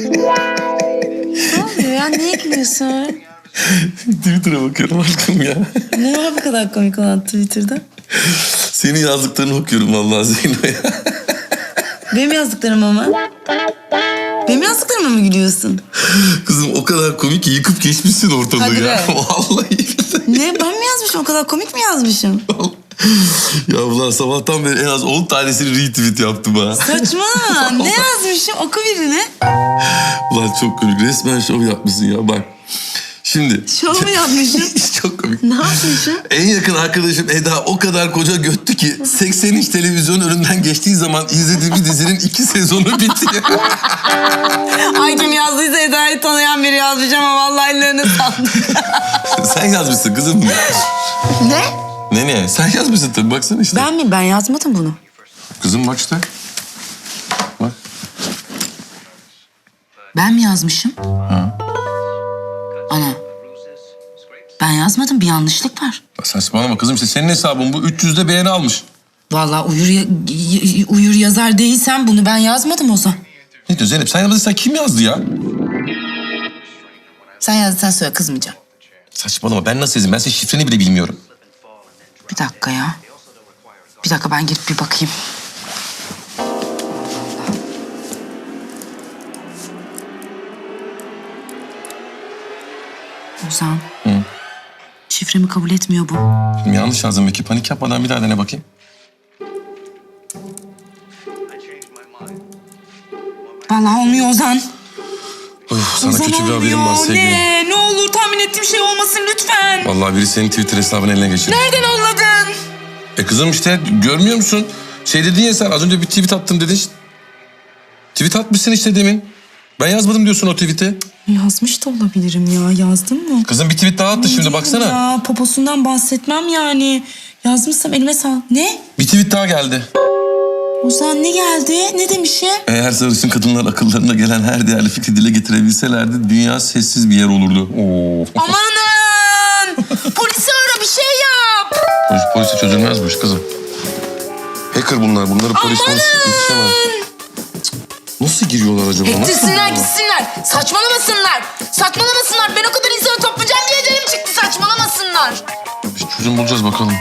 Ne oluyor ya? Niye gülüyorsun? Twitter'a bakıyorum aşkım ya. Ne var bu kadar komik olan Twitter'da? Senin yazdıklarını okuyorum vallahi Zeyno ya. Benim yazdıklarım ama. Benim yazdıklarıma mı gülüyorsun? Kızım o kadar komik ki yıkıp geçmişsin ortalığı Hadi ya. be. Vallahi. Ne ben mi yazmışım? O kadar komik mi yazmışım? ya ulan sabahtan beri en az 10 tanesini retweet yaptım ha. Saçmalama. ne yazmışım? Oku birini. Ulan çok komik. Resmen şov yapmışsın ya bak. Şimdi. Şov mu yapmışım? çok komik. Ne yapmışım? En yakın arkadaşım Eda o kadar koca göttü ki 80 inç televizyon önünden geçtiği zaman izlediğimiz dizinin iki sezonu bitti. Ay kim yazdıysa Eda'yı tanıyan biri yazmış ama vallahi ellerine sağlık. Sen yazmışsın kızım. ne? Ne ne? Sen yazmışsın tabii baksana işte. Ben mi? Ben yazmadım bunu. Kızım bak işte. Bak. Ben mi yazmışım? Ana. Ben yazmadım. Bir yanlışlık var. Saçmalama kızım işte senin hesabın bu 300'de beğeni almış. Vallahi uyur, ya- y- y- uyur yazar değilsen bunu ben yazmadım o zaman. Ne diyor Zeynep sen yazmadıysan kim yazdı ya? Sen yazdıysan söyle kızmayacağım. Saçmalama ben nasıl yazayım ben senin şifreni bile bilmiyorum. Bir dakika ya. Bir dakika ben girip bir bakayım. Ozan. Şifremi kabul etmiyor bu. Yanlış yazdım belki panik yapmadan bir daha dene bakayım. Vallahi olmuyor Ozan. Uf, sana Ozan kötü bir haberim var sevgilim. Ne? Ne olur tahmin ettiğim şey olmasın lütfen. Vallahi biri senin Twitter hesabını eline geçirdi. Nereden yolladın? E kızım işte görmüyor musun? Şey dedin ya sen az önce bir tweet attım dedin. Tweet atmışsın işte demin. Ben yazmadım diyorsun o tweet'i. Yazmış da olabilirim ya. Yazdım mı? Kızım bir tweet daha attı şimdi Değil baksana. Ya poposundan bahsetmem yani. Yazmışsam elime sağ. Ne? Bir tweet daha geldi. Ozan ne geldi? Ne demişim? Eğer sarışın kadınlar akıllarına gelen her değerli fikri dile getirebilselerdi dünya sessiz bir yer olurdu. Oo. Amanın! Polisi ara bir şey yap. Polis, polise çözülmez bu iş kızım. Hacker bunlar. Bunları polis polis yetişemez. Nasıl giriyorlar acaba? Nasıl giriyorlar? gitsinler. Saçmalamasınlar. Saçmalamasınlar. Ben o kadar insanı toplayacağım diye canım çıktı. Saçmalamasınlar. Biz çözüm bulacağız bakalım.